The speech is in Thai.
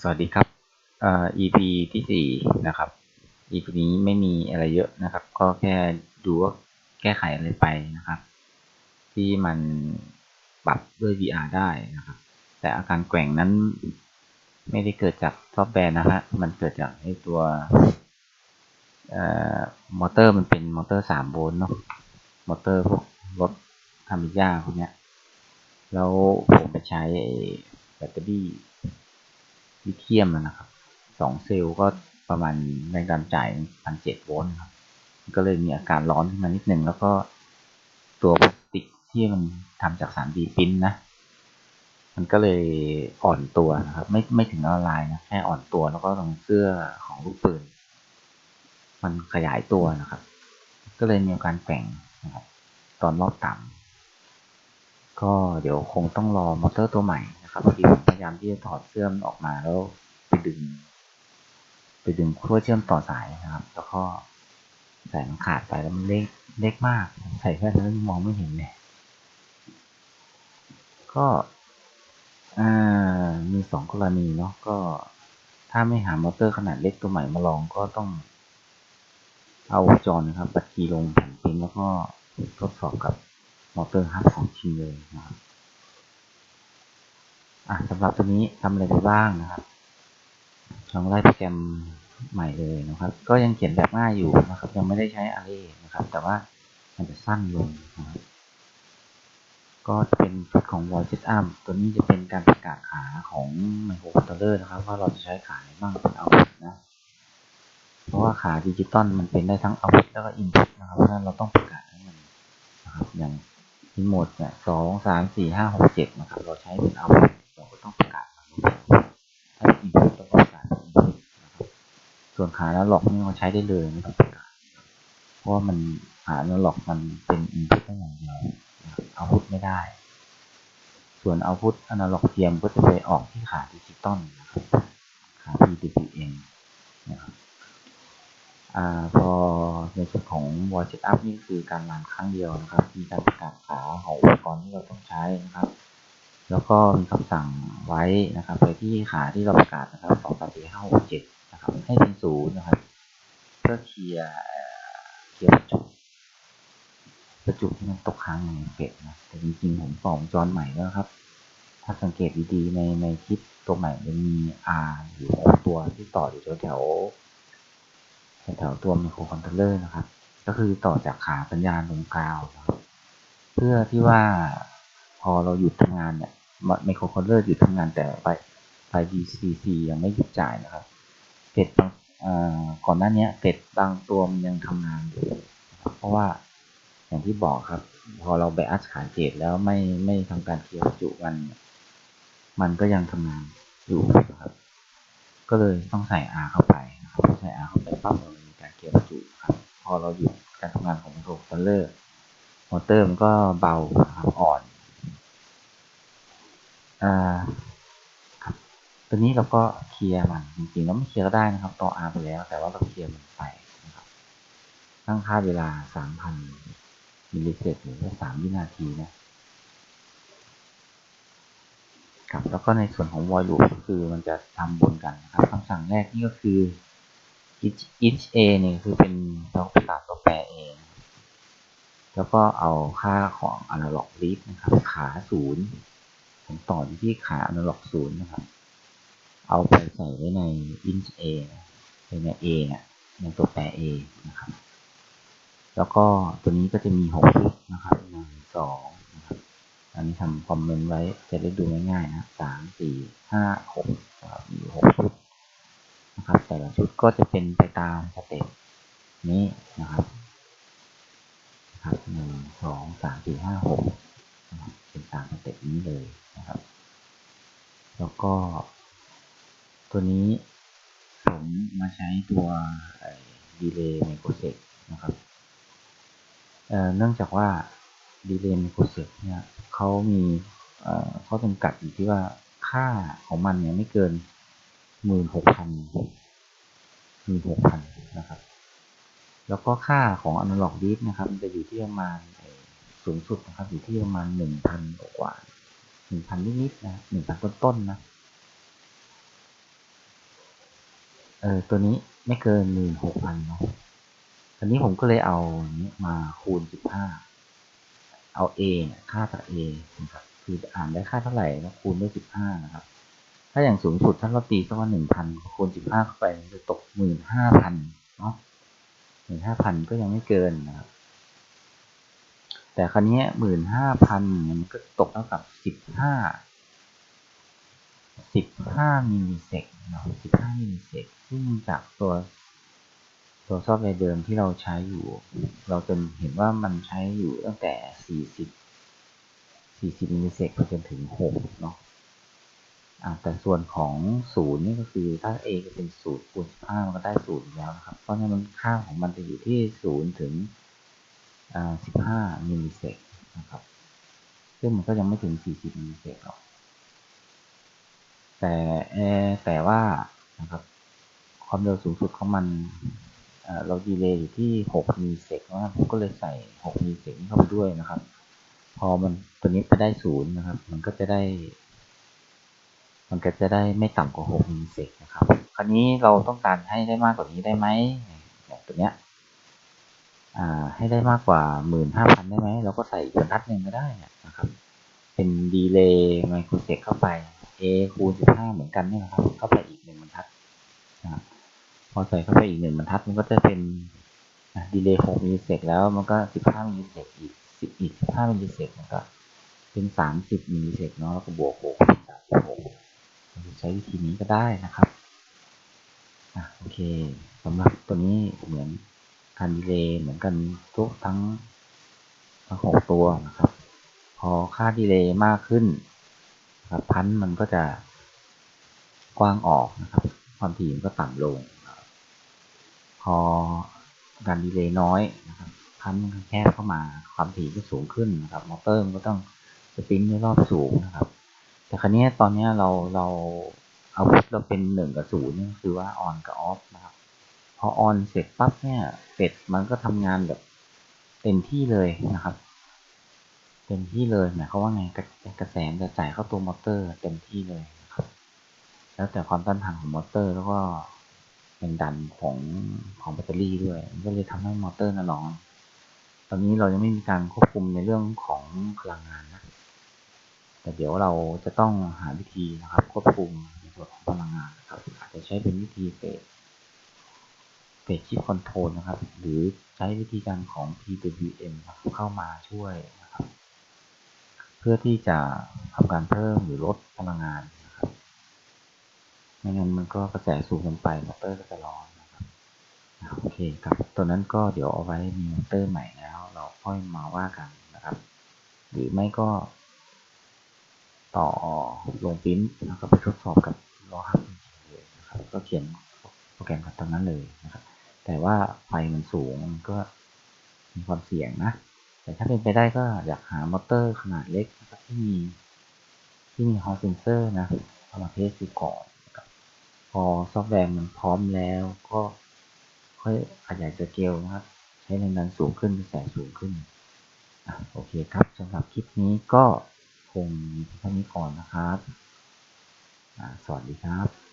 สวัสดีครับเอ่อ EP ที่สี่นะครับ EP นี้ไม่มีอะไรเยอะนะครับ ก็แค่ดูว่าแก้ไขอะไรไปนะครับ ที่มันปรับด้วย VR ได้นะครับ แต่อาการแกว่งนั้นไม่ได้เกิดจากซอฟต์แวร์นะฮะมันเกิดจากไอ้ตัวเอ่อมอเตอร์มันเป็นมอเตอร์สามโวลต์เนาะมอเตอร์พวกรถทามิยาพวกเนี้ย แล้วผมไปใช้แบตเตอรี่ ลิเธียมนะครับสองเซลล์ก็ประมาณแรงดันจ่ายพันเจ็ดโวลต์ครับก็เลยมีอาการร้อนขึ้นมานิดนึงแล้วก็ตัวพลาสติกที่มันทำจาก 3D ปริ้นนะ มันก็เลยอ่อนตัวนะครับ ไม่ไม่ถึงละลายนะแค่อ่อนตัวแล้วก็ตรงเสื้อของลูกปืน มันขยายตัวนะครับ ก็เลยมีอาการแกว่งนะครับ ตอนรอบต่ำก็เดี๋ยวคงต้องรอมอเตอร์ตัวใหม่ นะครับพอดีพยายามที่จะถอดเสื้อมออกมาแล้วไปดึง ไปดึงขั้วเชื่อมต่อสายนะครับ แล้วก็สายมันขาดไปแล้วมันเล็กเล็กมากใส่แค่นั้นมองไม่เห็นเลยก็มีสองกรณีเนาะก็ถ้าไม่หามอเตอร์ขนาดเล็กตัวใหม่มาลองก็ต้องเอาจรนะครับปัดคีลงแผ่นพิมพ์แล้วก็ทดสอบกับมอเตอร์ฮับของทีเลยนะครับ อะสำหรับตัวนี้ทำอะไรไปบ้างนะครับลองไล่โปรแกรมใหม่เลยนะครับ ก็ยังเขียนแบบง่ายอยู่นะครับ ยังไม่ได้ใช้ Array นะครับ แต่ว่ามันจะสั้นลงนะครับ ก็จะเป็นชุดของ Voice Setup ตัวนี้จะเป็นการประกาศขาของ Microcontroller นะครับ ว่าเราจะใช้ขาไหนบ้างเป็น output นะ เพราะว่าขาดิจิตอลมันเป็นได้ทั้ง output แล้วก็ input นะครับ เพราะฉะนั้นเราต้องประกาศให้มันนะครับ อย่างรีโมทเนี่ยสองสามสี่ห้าหกเจ็ดนะครับ เราใช้เป็น output เรา ต้องประกาศนเป็น output ถ้า input เราก็ประกาศเป็น input นะครับส่วนขาแล้วหลอกนี่เราใช้ได้เลยไม่ต้องประกาศเพราะว่ามันขาแล้วหลอกมันเป็น input ได้อย่างเดียวนะครับ output ไม่ได้ ส่วน output อนาล็อกเทียมก็จะไปออกที่ขาดิจิตอลนะครับขา PWM นะครับอ่าพอในส่วนของ voice setup นี่คือการรันครั้งเดียวนะครับ มีการประกาศขาของอุปกรณ์ที่เราต้องใช้นะครับ แล้วก็มีคำสั่งไว้นะครับไปที่ขาที่เราประกาศนะครับสองสามสี่ห้าหกเจ็ดนะครับให้เป็นศูนย์นะครับ เพื่อเคลียร์เคลียร์ประจุประจุที่มันตกค้างในเป็ดนะแต่จริงๆผมส่องจรใหม่แล้วครับ ถ้าสังเกตดีๆในในคลิปตัวใหม่มันมี R อยู่หกตัวที่ต่ออยู่แถวแถวตัวไมโครคอนโทรลเลอร์นะครับ ก็คือต่อจากขาสัญญาณลงกาวเพื่อที่ว่าพอเราหยุดทำงานเนี่ย ไมโครคอนโทรลเลอร์หยุดทำงานแต่ไฟไฟ VCC ยังไม่หยุดจ่ายนะครับเป็ดบางก่อนหน้านี้เป็ดบางตัวมันยังทำงานอยู่เพราะว่าอย่างที่บอกครับ พอเราไปอัดขาเกตแล้วไม่ไม่ทำการเคลียร์จุมัน มันก็ยังทำงานอยู่นะครับ ก็เลยต้องใส่ R เข้าไปนะครับพอใส่ R เข้าไปปั๊บมันมีการเคลียร์ประจุครับ พอเราหยุดการทำงานของไมโครคอนโทรลเลอร์มอเตอร์มันก็เบาครับอ่อน อ่าครับตัวนี้เราก็เคลียร์มันจริงๆแล้วไม่เคลียร์ก็ได้นะครับต่อ R ไปแล้ว แต่ว่าเราเคลียร์มันไปนะครับตั้งค่าเวลา 3,000มิลลิเซกหรือว่า3วินาทีนะครับแล้วก็ในส่วนของ void loop ก็คือมันจะทำบนกันนะครับคำสั่งแรกนี่ก็คือ each each a นี่คือเป็นเราประกาตัวแปรเอง แล้วก็เอาค่าของ analog read นะครับขาศูนย์ ผมต่อที่ขา analog ศูนย์นะครับ เอาไปใส่ไว้ใน int a ในใน a เนี่ยในตัวแปร a นะครับ แล้วก็ตัวนี้ก็จะมีหกชุดนะครับหนึ่งสองนะครับอันนี้ทำคอมเมนต์ไว้จะได้ดูง่ายๆนะสามสี่ห้าหกมีหกชุดนะครับแต่ละชุดก็จะเป็นไปตามสเต็ปนี้นะครับครับหนึ่งสองสามสี่ห้าหกนะครับ เป็นตามสเต็ปนี้เลยนะครับ แล้วก็ ตัวนี้ผมมาใช้ตัวดีเลย์ไมโครเซกนะครับเนื่องจากว่าดีเลย์ไมโครเซกเนี่ยเขามีข้อจำกัดอยู่ที่ว่าค่าของมันเนี่ยไม่เกินหมื่นหกพันหมื่นหกพันนะครับ แล้วก็ค่าของ analog bit นะครับ จะอยู่ที่ประมาณ สูงสุดนะครับ อยู่ที่ประมาณหนึ่งพันกว่าหนึ่งพันนิดๆนะหนึ่งพันต้นๆนะเออตัวนี้ไม่เกินหมื่นหกพันเนาะอันนี้ผมก็เลยเอานี้มาคูณสิบห้าเอา a เนี่ยค่าจาก a นะครับคืออ่านได้ค่าเท่าไหร่แล้วคูณด้วยสิบห้านะครับ ถ้าอย่างสูงสุดถ้าเราตีสักว่าหนึ่งพันคูณสิบห้าเข้าไปจะตกหมื่นห้าพันเนาะหมื่นห้าพันก็ยังไม่เกินนะครับ แต่ครั้นี้หมื่นห้าพันมันก็ตกเท่ากับสิบห้าสิบห้ามิลลิเซกเนาะสิบห้ามิลลิเซกซึ่งจากตัวตัวซอฟต์แวร์เดิมที่เราใช้อยู่ เราจะเห็นว่ามันใช้อยู่ตั้งแต่สี่สิบสี่สิบมิลลิเซกไปจนถึงหกเนาะแต่ส่วนของศูนย์นี่ก็คือถ้า a ก็เป็นศูนย์คูณสิบห้ามันก็ได้ศูนย์แล้วนะครับ เพราะฉะนั้นค่าของมันจะอยู่ที่ศูนย์ถึง สิบห้ามิลลิเซกนะครับ ซึ่งมันก็ยังไม่ถึงสี่สิบมิลลิเซกหรอก แต่แต่ว่านะครับ ความเร็วสูงสุดของมัน เราดีเลย์อยู่ที่ 6 มิลลิเซกนะผมก็เลยใส่ 6 มิลลิเซกเข้าไปด้วยนะครับ พอมันตัวนี้ไปได้ศูนย์นะครับ มันก็จะได้ มันก็จะได้ไม่ต่ำกว่า 6 มิลลิเซกนะครับ คราวนี้เราต้องการให้ได้มากกว่านี้ได้ไหมตัวเนี้ย ให้ได้มากกว่า15,000ได้ไหม เราก็ใส่บรรทัดหนึ่งก็ได้นะครับ เป็นดีเลย์ไมโครเซกเข้าไป a คูณ15เหมือนกันนี่นะครับ เข้าไปอีกหนึ่งบรรทัดนะครับพอใส่เข้าไปอีกหนึ่งบรรทัดมันก็จะเป็นดีเลย์6มิลลิเซกแล้วมันก็15มิลลิเซกอีก10อีก15มิลลิเซกมันก็เป็น30มิลลิเซกเนาะแล้วก็บวก6เป็น36ใช้วิธีนี้ก็ได้นะครับอะโอเคสำหรับตัวนี้เหมือน การดีเลย์เหมือนกันทุกทั้งทั้งหกตัวนะครับ พอค่าดีเลย์มากขึ้นครับพันมันก็จะกว้างออกนะครับ ความถี่มันก็ต่ำลง พอการดีเลย์น้อยนะครับพันมันแคบเข้ามาความถี่ก็สูงขึ้นนะครับมอเตอร์มันก็ต้องสปินในรอบสูงนะครับ แต่ครั้นี้ตอนนี้เราเราเอาพุทเราเป็นหนึ่งกับศูนย์นี่คือว่าออนกับออฟนะครับ อออนเสร็จปั๊บเนี่ยเป็ดมันก็ทำงานแบบเต็มที่เลยนะครับ เต็มที่เลยหมายความว่าไงกระแสจะจ่ายเข้าตัวมอเตอร์เต็มที่เลยนะครับ แล้วแต่ความต้านทานของมอเตอร์แล้วก็แรงดันของของแบตเตอรี่ด้วยก็เลยทำให้มอเตอร์น่ะร้อนตอนนี้เรายังไม่มีการควบคุมในเรื่องของพลังงานนะแต่เดี๋ยวเราจะต้องหาวิธีนะครับควบคุมในส่วนของพลังงานนะครับอาจจะใช้เป็นวิธีเฟส เฟสชิปคอนโทรลนะครับ หรือใช้วิธีการของ PWM เข้ามาช่วยนะครับ เพื่อที่จะทำการเพิ่มหรือลดพลังงานนะครับไม่งั้นมันก็กระแสสูงเกินไปมอเตอร์ก็จะร้อนนะครับโอเคครับตัวนั้นก็เดี๋ยวเอาไว้มีมอเตอร์ใหม่แล้ว เราค่อยมาว่ากันนะครับ หรือไม่ก็ ต่อลงปิ้นแล้วก็ไปทดสอบกับรอฮับเลยนะครับ ก็เขียนโปรแกรมกับตรงนั้นเลยนะครับ แต่ว่าไฟมันสูงมันก็มีความเสี่ยงนะ แต่ถ้าเป็นไปได้ก็อยากหามอเตอร์ขนาดเล็กนะครับที่มีที่มีฮอสเซนเซอร์นะเอามาเทสดูก่อนพอซอฟต์แวร์มันพร้อมแล้วก็ค่อยขยายสเกลนะครับ ใช้แรงดันสูงขึ้นกระแสสูงขึ้นอโอเคครับสำหรับคลิปนี้ก็คงมีเท่านี้ก่อนนะครับ สวัสดีครับ